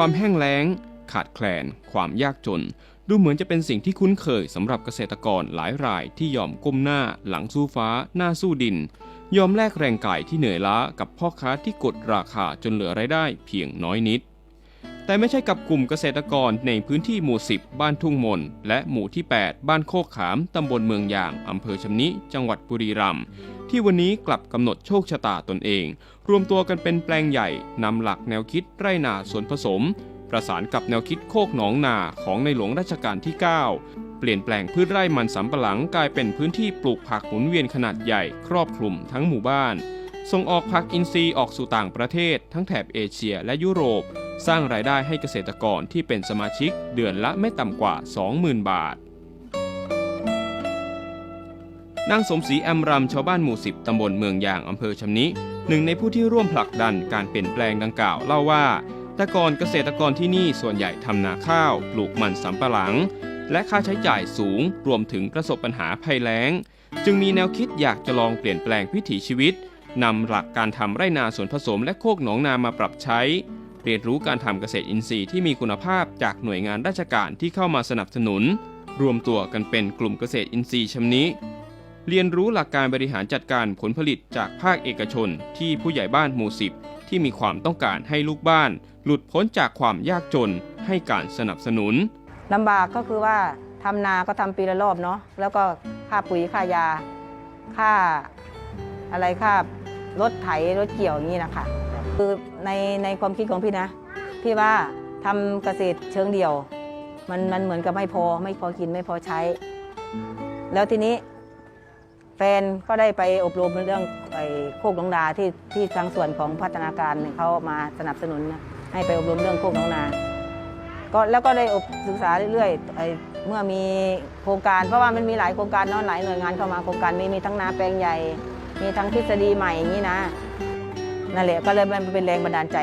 ความแห้งแล้ง ขาดแคลน ความยากจน ดูเหมือนจะเป็นสิ่งที่คุ้นเคยสำหรับเกษตรกรหลายรายที่ยอมก้มหน้า หลังสู้ฟ้า หน้าสู้ดิน ยอมแลกแรงกายที่เหนื่อยล้ากับพ่อค้าที่กดราคาจนเหลือรายได้เพียงน้อยนิด แต่ไม่ใช่กับกลุ่มเกษตรกรในพื้นที่หมู่ 10 บ้านทุ่งมน และหมู่ที่ 8 บ้านโคกขาม ตำบลเมืองยาง อำเภอชำนิ จังหวัดบุรีรัมย์ที่วันนี้กลับกำหนดโชคชะตาตนเอง รวมตัวกันเป็นแปลงใหญ่นำหลักแนวคิดไรนาสวนผสม ประสานกับแนวคิดโคกหนองนาของในหลวงรัชกาลที่ 9 เปลี่ยนแปลงพืชไร่มันสำปะหลังกลายเป็นพื้นที่ปลูกผักหมุนเวียนขนาดใหญ่ครอบคลุมทั้งหมู่บ้านส่งออกผักอินทรีย์ออกสู่ต่างประเทศ ทั้งแถบเอเชียและยุโรป สร้างรายได้ให้เกษตรกรที่เป็นสมาชิกเดือนละไม่ต่ำกว่า 20,000 บาท นางสมศรีแอมรำชาวบ้านหมู่10ตำบลเมืองยางอำเภอชำนิหนึ่งในผู้ที่ร่วมผลักดันการเปลี่ยนแปลงดังกล่าวเล่าว่าแต่ก่อนเกษตรกรที่นี่ส่วนใหญ่ทำนาข้าว ปลูกมันสำปะหลัง และค่าใช้จ่ายสูงรวมถึงประสบปัญหาภัยแล้ง จึงมีแนวคิดอยากจะลองเปลี่ยนแปลงวิถีชีวิตนำหลักการทำไร่นาสวนผสมและโคกหนองนามาปรับใช้ เรียนรู้การทำเกษตรอินทรีย์ที่มีคุณภาพจากหน่วยงานราชการที่เข้ามาสนับสนุน รวมตัวกันเป็นกลุ่มเกษตรอินทรีย์ชำนิเรียนรู้หลักการบริหารจัดการผลผลิตจากภาคเอกชน ที่ผู้ใหญ่บ้านหมู่สิบที่มีความต้องการให้ลูกบ้าน หลุดพ้นจากความยากจนให้การสนับสนุนลำบากก็คือว่าทำนาก็ทำปีละรอบเนาะแล้วก็ค่าปุ๋ยค่ายา ค่าอะไรค่ารถไถรถเกี่ยวอย่างนี้นะคะ คือในในความคิดของพี่นะ พี่ว่าทำเกษตรเชิงเดี่ยว มันมันเหมือนกับไม่พอไม่พอกินไม่พอใช้ แล้วทีนี้ แฟนก็ได้ไปอบรมเรื่องไอ้โคกหนองนาที่ที่ทางส่วนของพัฒนาการเขามาสนับสนุนนะให้ไปอบรมเรื่องโคกหนองนา ก็แล้วก็ได้อบศึกษาเรื่อยๆไอ้เมื่อมีโครงการเพราะว่ามันมีหลายโครงการเนาะหลายหน่วยงานเข้ามาโครงการมีมีทั้งนาแปลงใหญ่ มีทั้งทฤษฎีใหม่อย่างนี้นะ นั่นแหละก็เลยมันเป็นแรงบันดาลใจ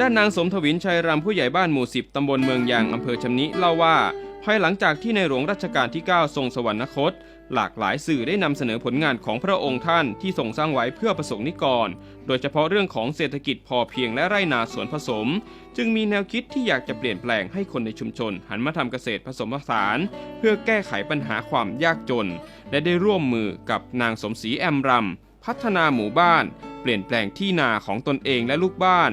ด้านนางสมทวินชัยรำผู้ใหญ่บ้านหมู่สิบตำบลเมืองยางอำเภอชำนิเล่าว่าภายหลังจากที่ในหลวงรัชกาลที่ 9 ทรงสวรรคต หลากหลายสื่อได้นำเสนอผลงานของพระองค์ท่านที่ทรงสร้างไว้เพื่อประสงค์นิกร โดยเฉพาะเรื่องของเศรษฐกิจพอเพียงและไรนาสวนผสม จึงมีแนวคิดที่อยากจะเปลี่ยนแปลงให้คนในชุมชน หันมาทำเกษตรผสมผสาน เพื่อแก้ไขปัญหาความยากจน และได้ร่วมมือกับนางสมศรีแอมรำพัฒนาหมู่บ้าน เปลี่ยนแปลงที่นาของตนเองและลูกบ้าน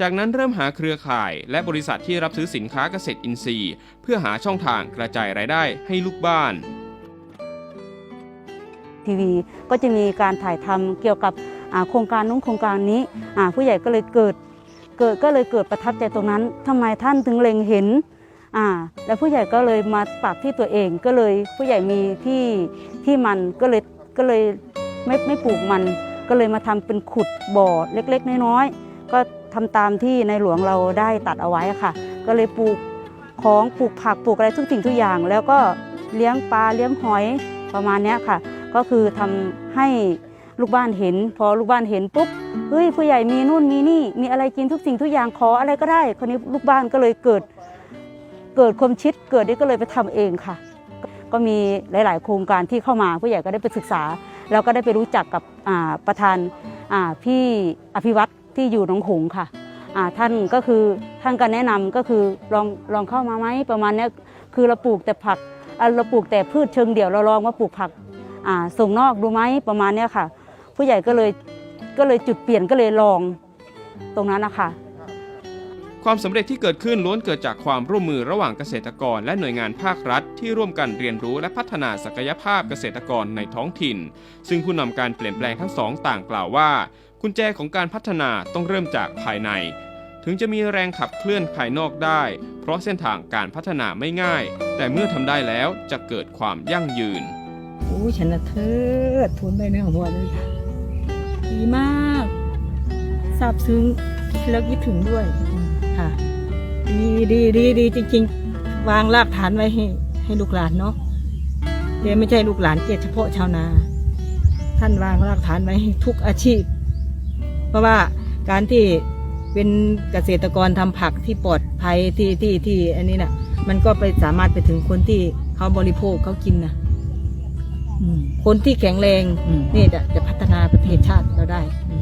จากนั้นเริ่มหาเครือข่ายและบริษัทที่รับซื้อสินค้าเกษตรอินทรีย์ เพื่อหาช่องทางกระจายรายได้ให้ลูกบ้าน ทีวีก็จะมีการถ่ายทำเกี่ยวกับโครงการนู้นโครงการนี้ผู้ใหญ่ก็เลยเกิดเกิดก็เลยเกิดประทับใจตรงนั้นทำไมท่านถึงเล็งเห็นอ่าแล้วผู้ใหญ่ก็เลยมาปรับที่ตัวเองก็เลยผู้ใหญ่มีที่ที่มันก็เลยก็เลยไม่ไม่ปลูกมัน ก็เลยมาทำเป็นขุดบ่อเล็กๆ น้อยๆ ก็ทำตามที่ในหลวงเราได้ตัดเอาไว้ค่ะ ก็เลยปลูกของปลูกผักปลูกอะไรทุกสิ่งทุกอย่าง แล้วก็เลี้ยงปลาเลี้ยงหอยประมาณนี้ค่ะ ก็คือทำให้ลูกบ้านเห็น พอลูกบ้านเห็นปุ๊บเฮ้ยผู้ใหญ่มีนู่นมีนี่มีอะไรกินทุกสิ่งทุกอย่างขออะไรก็ได้คนนี้ลูกบ้านก็เลยเกิดเกิดความชิดเกิดนี่ก็เลยไปทำเองค่ะ ก็มีหลาย ๆ โครงการที่เข้ามาผู้ใหญ่ก็ได้ไปศึกษาแล้วก็ได้ไปรู้จักกับประธานพี่อภิวัตรที่อยู่หนองหงค่ะท่านก็คือท่านก็แนะนำก็คือลองลองเข้ามาไหมประมาณนี้คือเราปลูกแต่ผักเราปลูกแต่พืชเชิงเดี่ยวเราลองมาปลูกผักส่งนอกดูไหมประมาณนี้ค่ะ ผู้ใหญ่ก็เลยก็เลยจุดเปลี่ยนก็เลยลองตรงนั้นนะคะ ความสำเร็จที่เกิดขึ้นล้วนเกิดจากความร่วมมือระหว่างเกษตรกร และหน่วยงานภาครัฐ ที่ร่วมกันเรียนรู้และพัฒนาศักยภาพเกษตรกรในท้องถิ่น ซึ่งผู้นำการเปลี่ยนแปลงทั้งสองต่างกล่าวว่า กุญแจของการพัฒนาต้องเริ่มจากภายใน ถึงจะมีแรงขับเคลื่อนภายนอกได้ เพราะเส้นทางการพัฒนาไม่ง่าย แต่เมื่อทำได้แล้วจะเกิดความยั่งยืนโอ้ฉันนะเทิดทุนไปเนื้อหัวเลยค่ะดีมากซาบซึ้งแล้วคิดถึงด้วย ค่ะ ดีดีดีดีจริง ๆ วางรากฐานไว้ให้ ให้ลูกหลานเนาะแต่ไม่ใช่ลูกหลานเฉพาะชาวนา ท่านวางรากฐานไว้ให้ทุกอาชีพ เพราะว่าการที่เป็นเกษตรกรทำผักที่ปลอดภัยที่ที่ที่อันนี้น่ะ มันก็ไปสามารถไปถึงคนที่เขาบริโภคเขากินนะอืมคนที่แข็งแรงอืมนี่จะจะพัฒนาประเทศชาติเราได้อืม